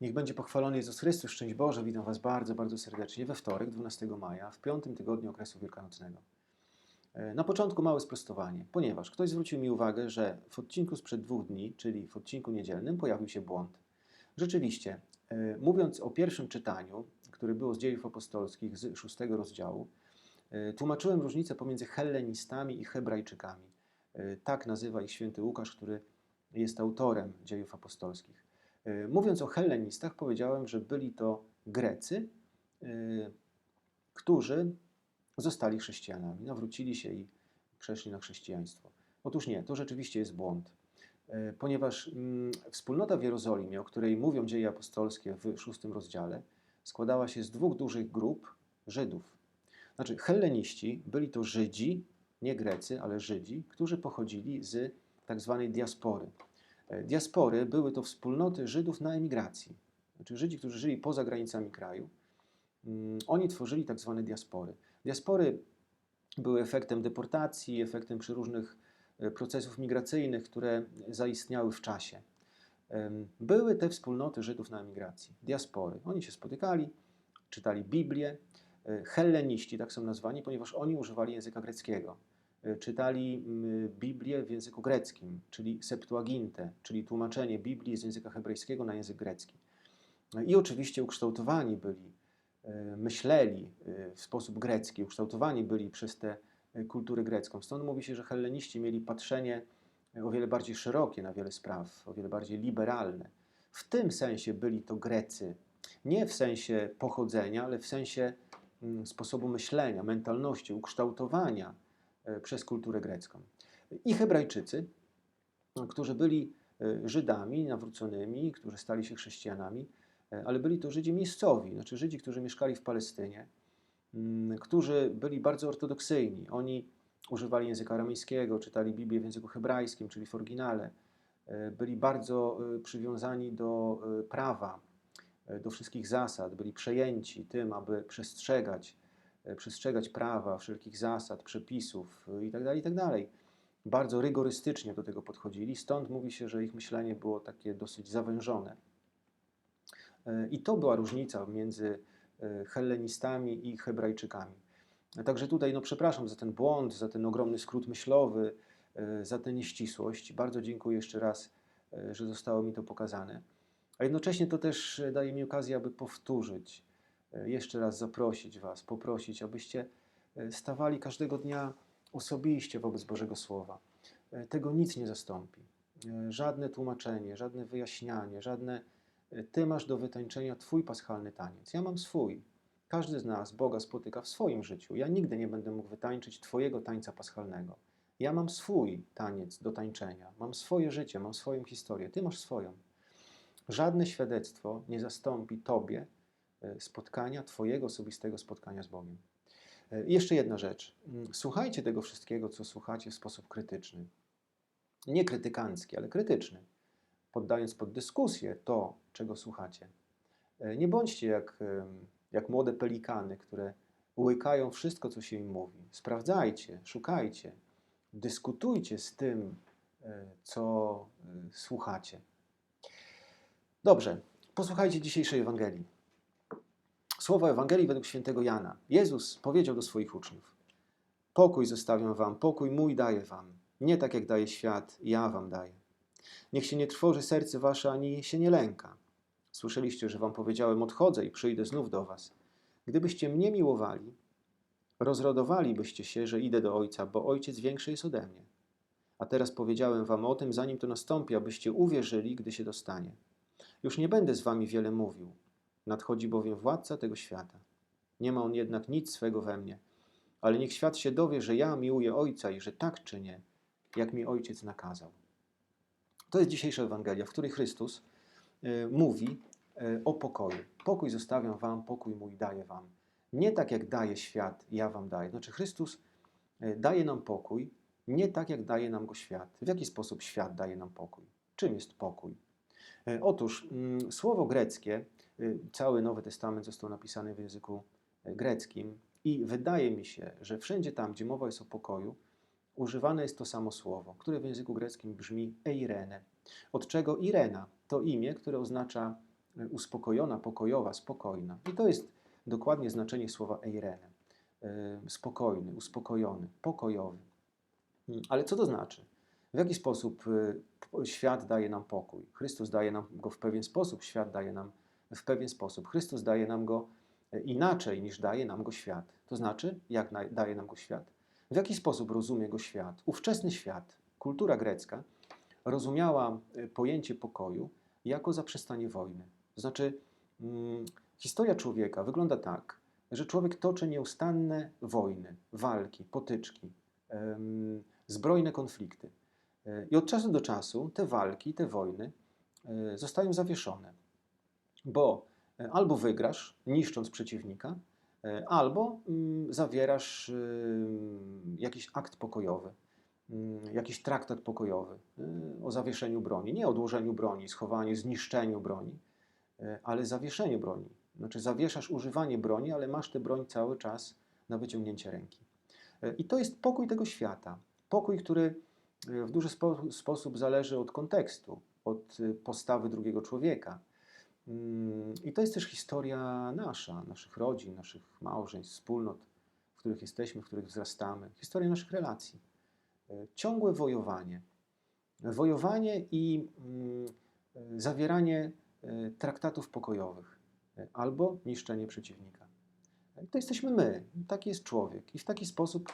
Niech będzie pochwalony Jezus Chrystus, szczęść Boże, witam Was bardzo, bardzo serdecznie we wtorek, 12 maja, w piątym tygodniu okresu wielkanocnego. E, Na początku małe sprostowanie, ponieważ ktoś zwrócił mi uwagę, że w odcinku sprzed dwóch dni, czyli w odcinku niedzielnym, pojawił się błąd. Rzeczywiście, e, mówiąc o pierwszym czytaniu, które było z dziejów apostolskich z szóstego rozdziału, e, tłumaczyłem różnicę pomiędzy hellenistami i hebrajczykami. Tak nazywa ich święty Łukasz, który jest autorem dziejów apostolskich. E, Mówiąc o hellenistach, powiedziałem, że byli to Grecy, e, którzy zostali chrześcijanami, nawrócili się i przeszli na chrześcijaństwo. Otóż nie, to rzeczywiście jest błąd, E, ponieważ mm, wspólnota w Jerozolimie, o której mówią dzieje apostolskie w szóstym rozdziale, składała się z dwóch dużych grup Żydów. Znaczy, helleniści byli to Żydzi, nie Grecy, ale Żydzi, którzy pochodzili z tak zwanej diaspory. E, Diaspory były to wspólnoty Żydów na emigracji. Znaczy Żydzi, którzy żyli poza granicami kraju, mm, oni tworzyli tak zwane diaspory. Diaspory były efektem deportacji, efektem przeróżnych e, procesów migracyjnych, które zaistniały w czasie. Były te wspólnoty Żydów na emigracji, diaspory. Oni się spotykali, czytali Biblię. E, Helleniści tak są nazwani, ponieważ oni używali języka greckiego. E, Czytali Biblię w języku greckim, czyli Septuagintę, czyli tłumaczenie Biblii z języka hebrajskiego na język grecki. No I oczywiście ukształtowani byli, e, myśleli e, w sposób grecki, ukształtowani byli przez tę kulturę grecką. Stąd mówi się, że helleniści mieli patrzenie o wiele bardziej szerokie na wiele spraw, o wiele bardziej liberalne. W tym sensie byli to Grecy. Nie w sensie pochodzenia, ale w sensie mm, sposobu myślenia, mentalności, ukształtowania przez kulturę grecką. I Hebrajczycy, którzy byli e, Żydami nawróconymi, którzy stali się chrześcijanami, e, ale byli to Żydzi miejscowi, znaczy Żydzi, którzy mieszkali w Palestynie, mm, którzy byli bardzo ortodoksyjni. Oni używali języka aramejskiego, czytali Biblię w języku hebrajskim, czyli w oryginale. E, Byli bardzo e, przywiązani do e, prawa, e, do wszystkich zasad, byli przejęci tym, aby przestrzegać, e, przestrzegać prawa, wszelkich zasad, przepisów e, itd., itd. Bardzo rygorystycznie do tego podchodzili, stąd mówi się, że ich myślenie było takie dosyć zawężone. E, I to była różnica między e, hellenistami i hebrajczykami. Także tutaj, no przepraszam za ten błąd, za ten ogromny skrót myślowy, e, za tę nieścisłość. Bardzo dziękuję jeszcze raz, e, że zostało mi to pokazane. A jednocześnie to też e, daje mi okazję, aby powtórzyć, e, jeszcze raz zaprosić Was, poprosić, abyście e, stawali każdego dnia osobiście wobec Bożego Słowa. E, Tego nic nie zastąpi. E, Żadne tłumaczenie, żadne wyjaśnianie, żadne e, Ty masz do wytańczenia Twój paschalny taniec. Ja mam swój. Każdy z nas Boga spotyka w swoim życiu. Ja nigdy nie będę mógł wytańczyć Twojego tańca paschalnego. Ja mam swój taniec do tańczenia. Mam swoje życie, mam swoją historię. Ty masz swoją. Żadne świadectwo nie zastąpi Tobie e, spotkania, Twojego osobistego spotkania z Bogiem. E, I jeszcze jedna rzecz. Mm, Słuchajcie tego wszystkiego, co słuchacie w sposób krytyczny. Nie krytykancki, ale krytyczny. Poddając pod dyskusję to, czego słuchacie. E, Nie bądźcie jak, jak młode pelikany, które łykają wszystko, co się im mówi. Sprawdzajcie, szukajcie, dyskutujcie z tym, e, co e, słuchacie. Dobrze, posłuchajcie dzisiejszej Ewangelii. Słowa Ewangelii według świętego Jana. Jezus powiedział do swoich uczniów: Pokój zostawiam wam, pokój mój daję wam. Nie tak jak daje świat, ja wam daję. Niech się nie trwoży serce wasze, ani się nie lęka. Słyszeliście, że wam powiedziałem: Odchodzę i przyjdę znów do was. Gdybyście mnie miłowali, rozrodowalibyście się, że idę do Ojca, bo Ojciec większy jest ode mnie. A teraz powiedziałem wam o tym, zanim to nastąpi, abyście uwierzyli, gdy się dostanie. Już nie będę z wami wiele mówił. Nadchodzi bowiem władca tego świata. Nie ma on jednak nic swego we mnie. Ale niech świat się dowie, że ja miłuję Ojca i że tak czynię, jak mi Ojciec nakazał. To jest dzisiejsza Ewangelia, w której Chrystus y, mówi y, o pokoju. Pokój zostawiam wam, pokój mój daję wam. Nie tak jak daje świat, ja wam daję. Znaczy Chrystus y, daje nam pokój, nie tak jak daje nam go świat. W jaki sposób świat daje nam pokój? Czym jest pokój? E, Otóż mm, słowo greckie, cały Nowy Testament został napisany w języku e, greckim i wydaje mi się, że wszędzie tam, gdzie mowa jest o pokoju, używane jest to samo słowo, które w języku greckim brzmi eirene. Od czego Irena to imię, które oznacza e, uspokojona, pokojowa, spokojna. I to jest dokładnie znaczenie słowa eirene. E, Spokojny, uspokojony, pokojowy. Mm, Ale co to znaczy? W jaki sposób świat daje nam pokój? Chrystus daje nam go w pewien sposób, świat daje nam w pewien sposób. Chrystus daje nam go e, inaczej niż daje nam go świat. To znaczy, jak daje nam go świat? W jaki sposób rozumie go świat? Ówczesny świat, kultura grecka rozumiała e, pojęcie pokoju jako zaprzestanie wojny. To znaczy, mm, historia człowieka wygląda tak, że człowiek toczy nieustanne wojny, walki, potyczki, em, zbrojne konflikty. E, I od czasu do czasu te walki, te wojny zostają zawieszone, bo e, albo wygrasz, niszcząc przeciwnika, e, albo mm, zawierasz ym, jakiś akt pokojowy, mm, jakiś traktat pokojowy o zawieszeniu broni. Nie odłożeniu broni, schowaniu, zniszczeniu broni, ale zawieszeniu broni. Znaczy zawieszasz używanie broni, ale masz tę broń cały czas na wyciągnięcie ręki. I to jest pokój tego świata. Pokój, który w duży spo, sposób zależy od kontekstu, od postawy drugiego człowieka. Mm, I to jest też historia nasza, naszych rodzin, naszych małżeństw, wspólnot, w których jesteśmy, w których wzrastamy, historia naszych relacji. E, Ciągłe wojowanie. Wojowanie i mm, zawieranie e, traktatów pokojowych e, albo niszczenie przeciwnika. To jesteśmy my, taki jest człowiek. I w taki sposób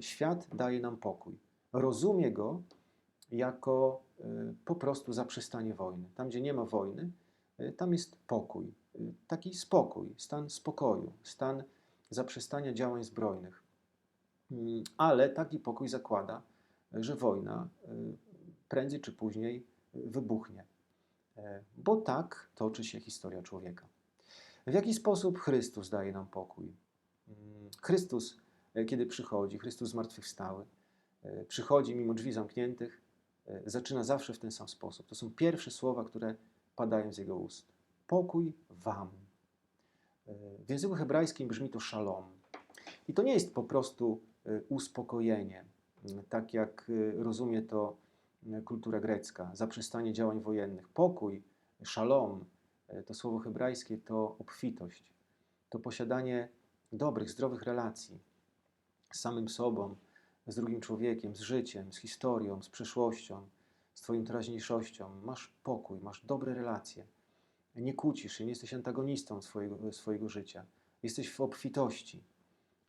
świat daje nam pokój. Rozumie go jako po prostu zaprzestanie wojny. Tam, gdzie nie ma wojny, tam jest pokój. E, Taki spokój, stan spokoju, stan zaprzestania działań zbrojnych. Mm, Ale taki pokój zakłada, że wojna e, prędzej czy później wybuchnie. E, Bo tak toczy się historia człowieka. W jaki sposób Chrystus daje nam pokój? Mm, Chrystus, e, kiedy przychodzi, Chrystus zmartwychwstały, e, przychodzi mimo drzwi zamkniętych, zaczyna zawsze w ten sam sposób. To są pierwsze słowa, które padają z jego ust. Pokój wam. E, W języku hebrajskim brzmi to shalom. I to nie jest po prostu e, uspokojenie, tak jak e, rozumie to kultura grecka, zaprzestanie działań wojennych. Pokój, shalom, e, to słowo hebrajskie to obfitość, to posiadanie dobrych, zdrowych relacji z samym sobą, z drugim człowiekiem, z życiem, z historią, z przeszłością, z Twoją teraźniejszością. Masz pokój, masz dobre relacje. Nie kłócisz się, nie jesteś antagonistą swojego, swojego życia. Jesteś w obfitości.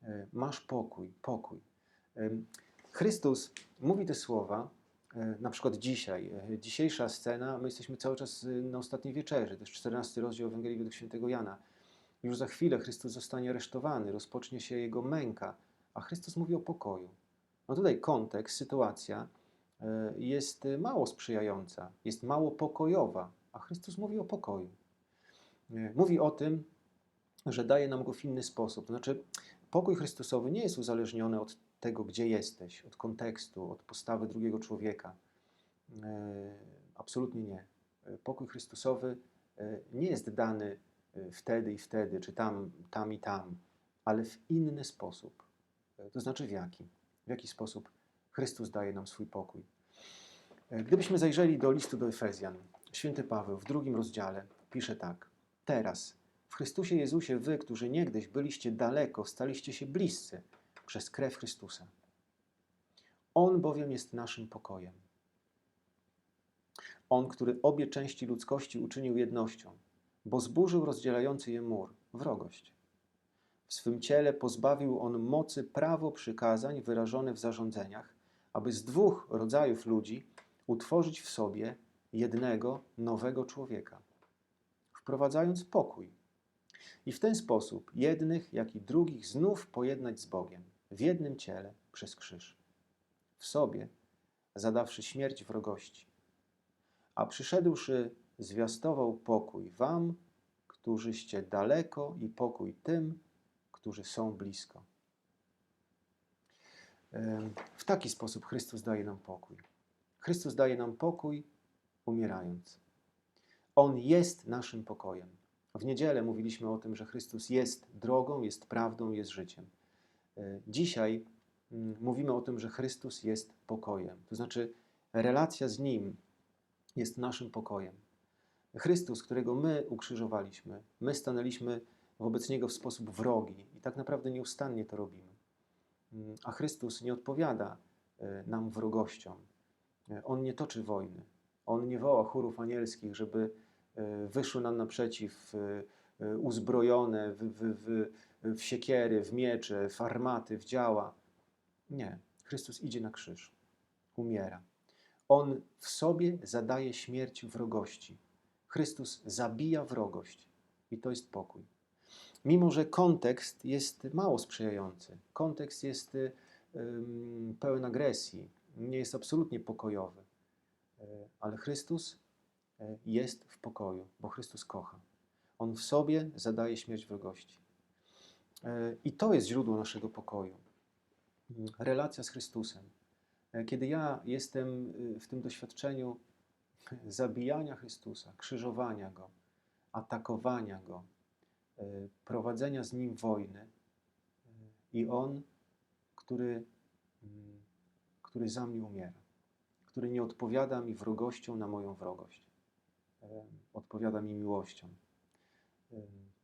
E, Masz pokój, pokój. Em, Chrystus mówi te słowa, e, na przykład dzisiaj. e, Dzisiejsza scena, my jesteśmy cały czas e, na ostatniej wieczerzy, to jest 14 rozdział Ewangelii według świętego Jana. Już za chwilę Chrystus zostanie aresztowany, rozpocznie się jego męka, a Chrystus mówi o pokoju. No tutaj kontekst, sytuacja e, jest e, mało sprzyjająca, jest mało pokojowa, a Chrystus mówi o pokoju. E, Mówi o tym, że daje nam go w inny sposób. To znaczy, pokój Chrystusowy nie jest uzależniony od tego, gdzie jesteś, od kontekstu, od postawy drugiego człowieka. E, Absolutnie nie. Pokój Chrystusowy nie jest dany wtedy i wtedy, czy tam, tam i tam, ale w inny sposób. To znaczy w jaki? W jaki sposób Chrystus daje nam swój pokój? E, Gdybyśmy zajrzeli do listu do Efezjan, święty Paweł w drugim rozdziale pisze tak. Teraz, w Chrystusie Jezusie, wy, którzy niegdyś byliście daleko, staliście się bliscy przez krew Chrystusa. On bowiem jest naszym pokojem. On, który obie części ludzkości uczynił jednością, bo zburzył rozdzielający je mur, wrogość. W swym ciele pozbawił on mocy prawo przykazań wyrażone w zarządzeniach, aby z dwóch rodzajów ludzi utworzyć w sobie jednego nowego człowieka, wprowadzając pokój. I w ten sposób jednych, jak i drugich znów pojednać z Bogiem w jednym ciele przez krzyż, w sobie zadawszy śmierć wrogości. A przyszedłszy, zwiastował pokój wam, którzyście daleko, i pokój tym, którzy są blisko. W taki sposób Chrystus daje nam pokój. Chrystus daje nam pokój, umierając. On jest naszym pokojem. W niedzielę mówiliśmy o tym, że Chrystus jest drogą, jest prawdą, jest życiem. E, Dzisiaj mm, mówimy o tym, że Chrystus jest pokojem. To znaczy, relacja z Nim jest naszym pokojem. Chrystus, którego my ukrzyżowaliśmy, my stanęliśmy wobec Niego w sposób wrogi i tak naprawdę nieustannie to robimy. Mm, A Chrystus nie odpowiada e, nam wrogością. E, On nie toczy wojny. On nie woła chórów anielskich, żeby e, wyszły nam naprzeciw uzbrojone w, w, w, w siekiery, w miecze, w armaty, w działa. Nie. Chrystus idzie na krzyż. Umiera. On w sobie zadaje śmierć wrogości. Chrystus zabija wrogość i to jest pokój. Mimo, że kontekst jest mało sprzyjający, kontekst jest y, pełen agresji, nie jest absolutnie pokojowy, Y, ale Chrystus y, jest w pokoju, bo Chrystus kocha. On w sobie zadaje śmierć wrogości. Y, I to jest źródło naszego pokoju. Mm, Relacja z Chrystusem. Kiedy ja jestem y, w tym doświadczeniu zabijania Chrystusa, krzyżowania Go, atakowania Go, prowadzenia z Nim wojny y, i On, który, mm, który za mnie umiera, który nie odpowiada mi wrogością na moją wrogość, y, odpowiada mi miłością,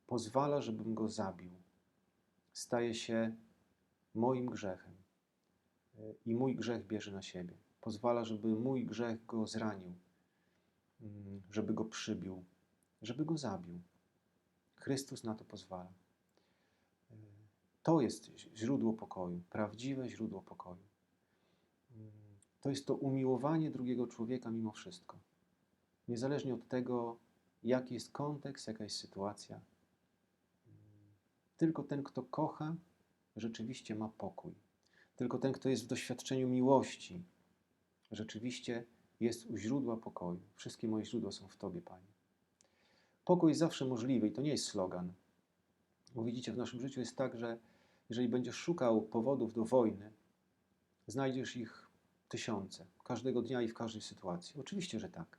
pozwala, żebym Go zabił, staje się moim grzechem i mój grzech bierze na siebie. Pozwala, żeby mój grzech Go zranił, mm, żeby Go przybił, żeby Go zabił. Chrystus na to pozwala. To jest źródło pokoju, prawdziwe źródło pokoju. To jest to umiłowanie drugiego człowieka mimo wszystko. Niezależnie od tego, jaki jest kontekst, jaka jest sytuacja. Tylko ten, kto kocha, rzeczywiście ma pokój. Tylko ten, kto jest w doświadczeniu miłości, rzeczywiście jest u źródła pokoju. Wszystkie moje źródła są w Tobie, Panie. Pokój jest zawsze możliwy i to nie jest slogan. Bo widzicie, w naszym życiu jest tak, że jeżeli będziesz szukał powodów do wojny, znajdziesz ich tysiące, każdego dnia i w każdej sytuacji. Oczywiście, że tak.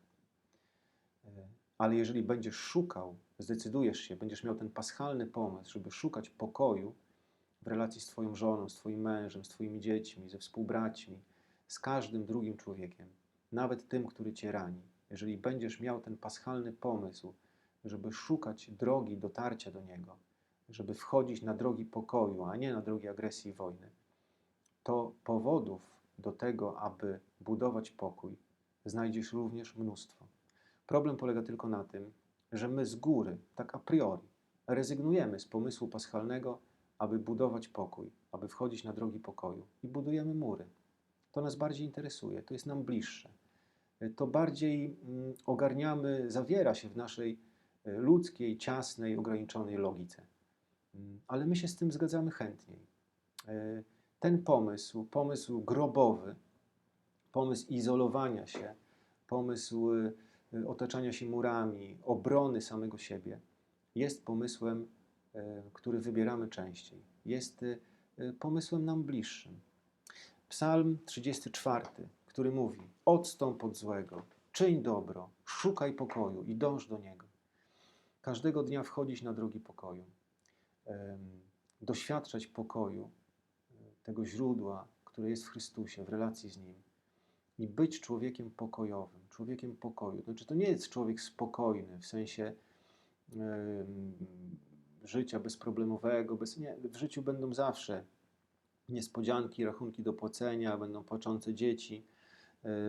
E, Ale jeżeli będziesz szukał, zdecydujesz się, będziesz miał ten paschalny pomysł, żeby szukać pokoju w relacji z Twoją żoną, z Twoim mężem, z Twoimi dziećmi, ze współbraćmi, z każdym drugim człowiekiem, nawet tym, który Cię rani. Jeżeli będziesz miał ten paschalny pomysł, żeby szukać drogi dotarcia do Niego, żeby wchodzić na drogi pokoju, a nie na drogi agresji i wojny, to powodów do tego, aby budować pokój, znajdziesz również mnóstwo. Problem polega tylko na tym, że my z góry, tak a priori, rezygnujemy z pomysłu paschalnego, aby budować pokój, aby wchodzić na drogi pokoju i budujemy mury. To nas bardziej interesuje, to jest nam bliższe. To bardziej mm, ogarniamy, zawiera się w naszej ludzkiej, ciasnej, ograniczonej logice. Mm, Ale my się z tym zgadzamy chętniej. E, Ten pomysł, pomysł grobowy, pomysł izolowania się, pomysł e, otaczania się murami, obrony samego siebie, jest pomysłem, e, który wybieramy częściej. Jest pomysłem nam bliższym. Psalm 34, który mówi: Odstąp od złego, czyń dobro, szukaj pokoju i dąż do niego. Każdego dnia wchodzić na drogi pokoju, doświadczać pokoju, e, tego źródła, które jest w Chrystusie, w relacji z Nim i być człowiekiem pokojowym, człowiekiem pokoju. Znaczy, to nie jest człowiek spokojny w sensie em, życia bezproblemowego. Bez, nie, w życiu będą zawsze niespodzianki, rachunki do płacenia, będą płaczące dzieci,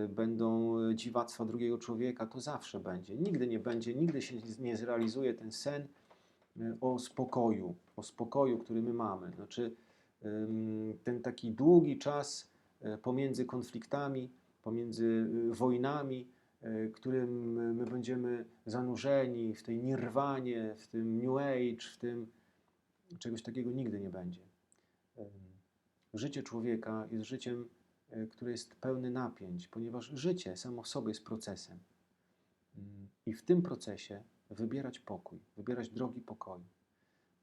będą dziwactwa drugiego człowieka, to zawsze będzie. Nigdy nie będzie, nigdy się nie zrealizuje ten sen e, o spokoju, o spokoju, który my mamy. Znaczy, ten taki długi czas e, pomiędzy konfliktami, pomiędzy e, wojnami, e, którym my będziemy zanurzeni w tej nirwanie, w tym New Age, w tym czegoś takiego nigdy nie będzie. Życie człowieka jest życiem, e, które jest pełne napięć, ponieważ życie samo w sobie jest procesem. Mm, I w tym procesie wybierać pokój, wybierać drogi pokoju.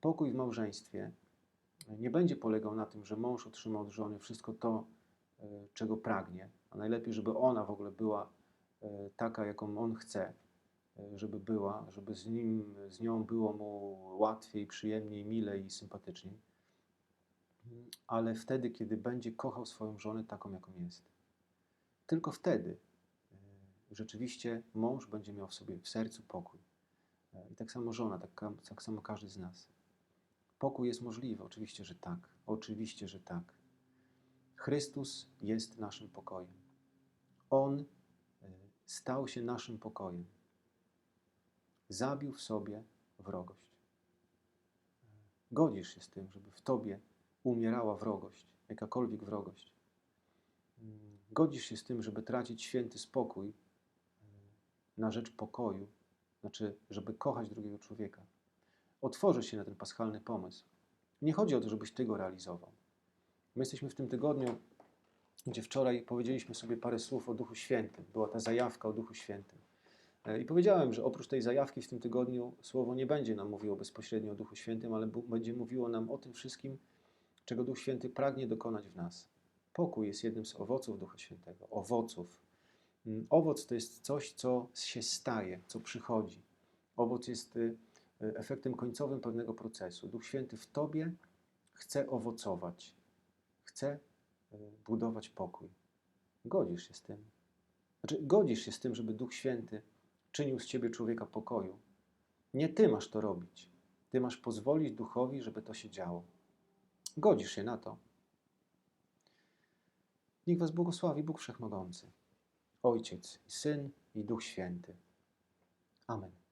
Pokój w małżeństwie nie będzie polegał na tym, że mąż otrzyma od żony wszystko to, e, czego pragnie, a najlepiej, żeby ona w ogóle była e, taka, jaką on chce, e, żeby była, żeby z nim, z nią było mu łatwiej, przyjemniej, milej i sympatyczniej. Ale wtedy, kiedy będzie kochał swoją żonę taką, jaką jest. Tylko wtedy e, rzeczywiście mąż będzie miał w sobie w sercu pokój. E, I tak samo żona, tak, tak samo każdy z nas. Pokój jest możliwy, oczywiście, że tak. Oczywiście, że tak. Chrystus jest naszym pokojem. On e, stał się naszym pokojem. Zabił w sobie wrogość. Godzisz się z tym, żeby w tobie umierała wrogość, jakakolwiek wrogość. Godzisz się z tym, żeby tracić święty spokój na rzecz pokoju, znaczy, żeby kochać drugiego człowieka. Otworzysz się na ten paschalny pomysł. Nie chodzi o to, żebyś ty go realizował. My jesteśmy w tym tygodniu, gdzie wczoraj powiedzieliśmy sobie parę słów o Duchu Świętym. Była ta zajawka o Duchu Świętym. E, I powiedziałem, że oprócz tej zajawki w tym tygodniu słowo nie będzie nam mówiło bezpośrednio o Duchu Świętym, ale będzie mówiło nam o tym wszystkim, czego Duch Święty pragnie dokonać w nas. Pokój jest jednym z owoców Ducha Świętego. Owoców. Mm, Owoc to jest coś, co się staje, co przychodzi. Owoc jest y, y, efektem końcowym pewnego procesu. Duch Święty w tobie chce owocować, chce y, budować pokój. Godzisz się z tym. Znaczy, godzisz się z tym, żeby Duch Święty czynił z ciebie człowieka pokoju. Nie ty masz to robić. Ty masz pozwolić Duchowi, żeby to się działo. Godzisz się na to. Niech was błogosławi Bóg Wszechmogący, Ojciec i Syn i Duch Święty. Amen.